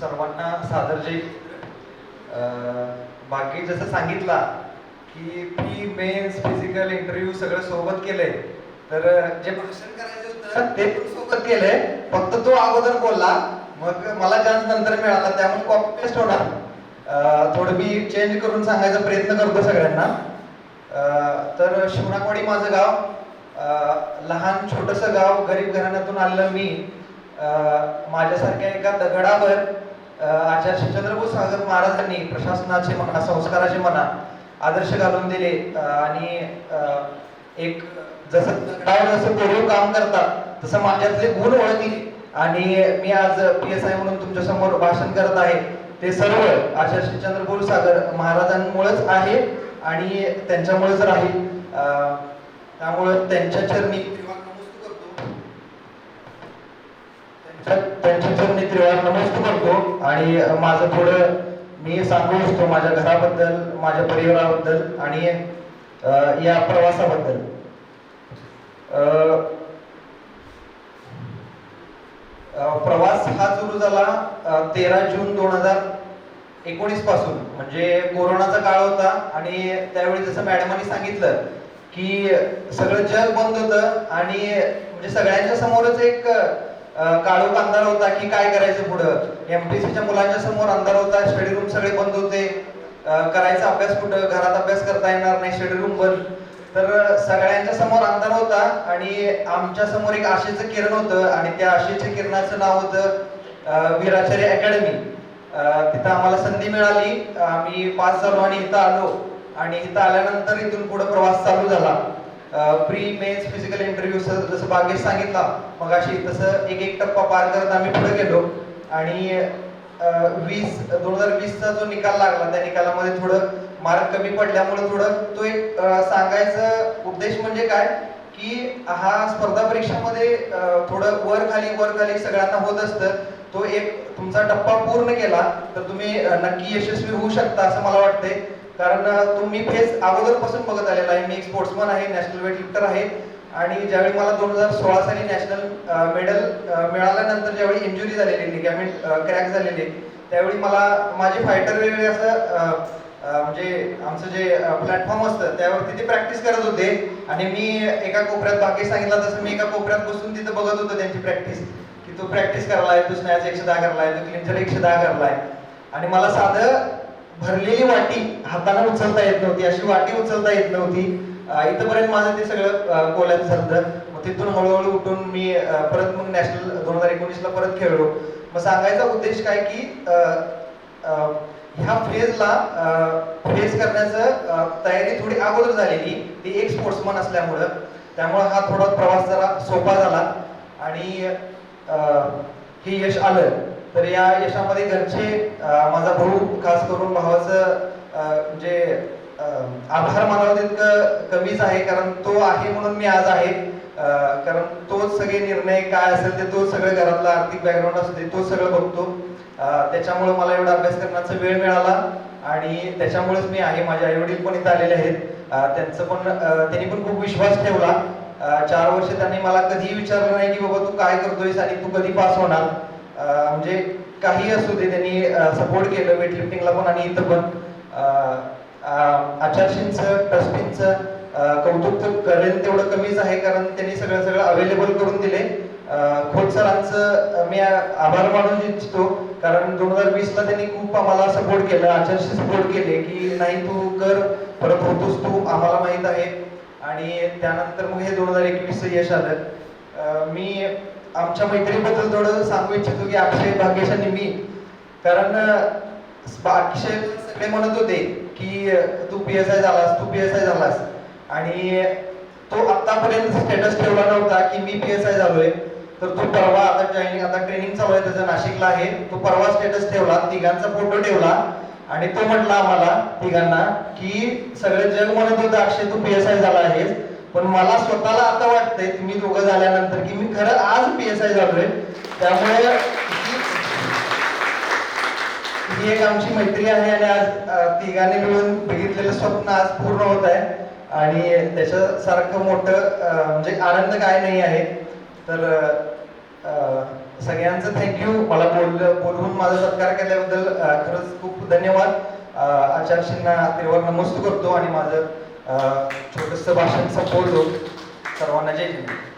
सर्वांना सादर जे बाकी जसं सांगितला की प्री मेन्स फिजिकल इंटरव्ह्यू सगळं सोबत केलंय. तर जे भाषण करायचं होतं ते पण सोबत केलंय. फक्त तो अगोदर बोलला. मग मला चान्स नंतर मिळाला. त्यामुळे कॉपी पेस्ट होणार. थोडं मी चेंज करून सांगायचा प्रयत्न करतो सगळ्यांना. तर शिवणाकवाडी माझं गाव. लहान छोटंसं गाव. गरीब घराण्यातून आलेलं मी. माझ्यासारख्या एका दगडावर आचार्य शिवचंद्रभू सागर महाराजांनी प्रशासनाचे म्हणा संस्काराचे म्हणा आदर्श घालून दिले. आणि एक जसं दगडावर जसं कोरीव काम करतात तसं माझ्यातले गुण ओळखले आणि मी आज पी एस आय म्हणून तुमच्यासमोर भाषण करत आहे. ते सर्व आचार्य शिवचंद्रपूर सागर महाराजांमुळेच आहे आणि त्यांच्यामुळेच राहील. त्यामुळं त्यांच्या चरणी त्रिवार नमस्ते करतो त्यांच्या त्यांच्या चरणी त्रिवार नमस्ते करतो आणि माझं थोडं मी सांगू इच्छितो माझ्या घराबद्दल माझ्या परिवाराबद्दल आणि या प्रवासाबद्दल. प्रवास हा सुरू झाला तेरा जून दोन हजार एकोणीसपासून. म्हणजे कोरोनाचा काळ होता आणि त्यावेळी जसं मॅडमांनी सांगितलं की सगळं जग बंद होतं आणि म्हणजे सगळ्यांच्या समोरच एक काळोख अंधार होता की काय करायचं पुढं? एमपीसीच्या मुलांच्या समोर अंधार होता स्टडी रूम सगळे बंद होते. करायचा अभ्यास कुठं? घरात अभ्यास करता येणार नाही स्टडी रूम बंद. तर सगळ्यांच्या समोर अंधार होता आणि आमच्यासमोर एक आशेचं किरण होतं आणि त्या आशेच्या किरणाचं नाव होतं वीराचार्य अकॅडमी तिथं आम्हाला संधी मिळाली. आम्ही पास झालो आणि इथं आलो. आणि इथं आल्यानंतर इथून पुढे प्रवास चालू झाला. प्री मेन्स फिजिकल इंटरव्ह्यू जसं बागेश सांगितला मग अशी तसं एक एक टप्पा पार करत आम्ही पुढे गेलो. आणि वीस दोन हजार वीसचा जो निकाल लागला त्या निकालामध्ये थोडं मार्क कमी पडल्यामुळे थोडं तो एक सांगायचा उद्देश म्हणजे काय? की हा स्पर्धा परीक्षेमध्ये थोडं वर खाली वर खाली सगळ्यांना होत असतं. तो एक तुमचा टप्पा पूर्ण केला तर तुम्ही नक्की यशस्वी होऊ शकता असं मला वाटतंय. कारण तुम्ही फेस अगोदरपासून बघत आलेला आहे. मी एक स्पोर्ट्समन आहे नॅशनल वेट लिफ्टर आहे. आणि ज्यावेळी मला दोन हजार सोळा साली नॅशनल मेडल मिळाल्यानंतर ज्यावेळी इंजुरी झालेली लिगॅमेंट क्रॅक झालेली त्यावेळी मला माझे फायटर वेगळे असं म्हणजे आमचं जे प्लॅटफॉर्म असतं त्यावरती ते प्रॅक्टिस करत होते. आणि मी एका कोपऱ्यात बाकी सांगितलं तसं मी एका कोपऱ्यात बसून तिथं बघत होतो त्यांची प्रॅक्टिस की तो प्रॅक्टिस करलाय तो स्नॅच एकशे दहा करलाय तो क्लिंचर एकशे दहा करलाय आणि मला साधं भरलेली वाटी हाताने उचलता येत नव्हती अशी वाटी उचलता येत नव्हती. इथपर्यंत माझं ते सगळं कोल्यात झालं मग तिथून हळूहळू उठून मी परत मग नॅशनल दोन हजार एकोणीसला परत खेळलो. मग सांगायचा उद्देश काय की ह्या फेजला फेस करण्याचं तयारी थोडी अगोदर झालेली. ती एक स्पोर्ट्समन असल्यामुळं. त्यामुळं हा थोडा प्रवास जरा सोपा झाला. आणि हे यश आलं. तर या यशामध्ये घरचे माझा भाऊ खास करून भावाचं म्हणजे आभार मानावं तितकं कमीच आहे कारण तो आहे म्हणून मी आज आहे. कारण तोच सगळे निर्णय काय असेल ते तो सगळं घरातला आर्थिक बॅकग्राऊंड असते तो सगळं बघतो. त्याच्यामुळे मला एवढा अभ्यास करण्याचा वेळ मिळाला आणि त्याच्यामुळेच मी आहे माझे आई वडील पण इथे आलेले आहेत. त्यांचं पण त्यांनी पण खूप विश्वास ठेवला. चार वर्ष त्यांनी मला कधीही विचारलं नाही की बाबा तू काय करतोयस आणि तू कधी पास होणार? म्हणजे काही असू दे त्यांनी सपोर्ट केलं वेट लिफ्टिंगला पण आणि इथं पण. आचारशींच अ, आचार्यशींचं ट्रस्टींचं कौतुक तर करेल तेवढं कमीच आहे कारण त्यांनी सगळं सगळं अवेलेबल करून दिले. खोत सरांचं मी आभार मानून इच्छितो कारण दोन हजार वीसला त्यांनी खूप आम्हाला सपोर्ट केलं आचार्यशी सपोर्ट केले की नाही तू कर परत होतोस तू आम्हाला माहीत आहे. आणि त्यानंतर मग हे दोन हजार एकवीसचं यश आलं. मी आमच्या मैत्रीबद्दल थोडं सांगू इच्छितो की अक्षय भाग्येश आणि मी. कारण अक्षय सगळे म्हणत होते की तू पी एस आय झालास तू पी एस आय झालास. आणि तो आतापर्यंत स्टेटस ठेवला नव्हता की मी पी एस आय झालोय. तर तो परवा आता जॉईनिंग आता ट्रेनिंग चालू आहे त्याचं नाशिकला आहे. तो परवा स्टेटस ठेवला तिघांचा फोटो ठेवला. आणि तो म्हटला आम्हाला तिघांना की सगळे जग म्हणत होतं अक्षय तू पी एस आय झाला आहेस. पण मला स्वतःला आता वाटतंय तुम्ही दोघं झाल्यानंतर की मी खरं आज पी एस आय झालोय त्यामुळे ही- एक आमची मैत्री आहे आणि आज तिघांनी मिळून बघितलेलं स्वप्न आज पूर्ण होत आहे. आणि त्याच्यासारखं मोठं म्हणजे आनंद काय नाही आहे. तर सगळ्यांचं थँक्यू मला बोल बोलवून माझा सत्कार केल्याबद्दल खरंच खूप धन्यवाद. आचार्यशींना तेव्हा नमस्त करतो आणि माझं छोटस भाषण संपवतो. सर्वांना जय हिंद.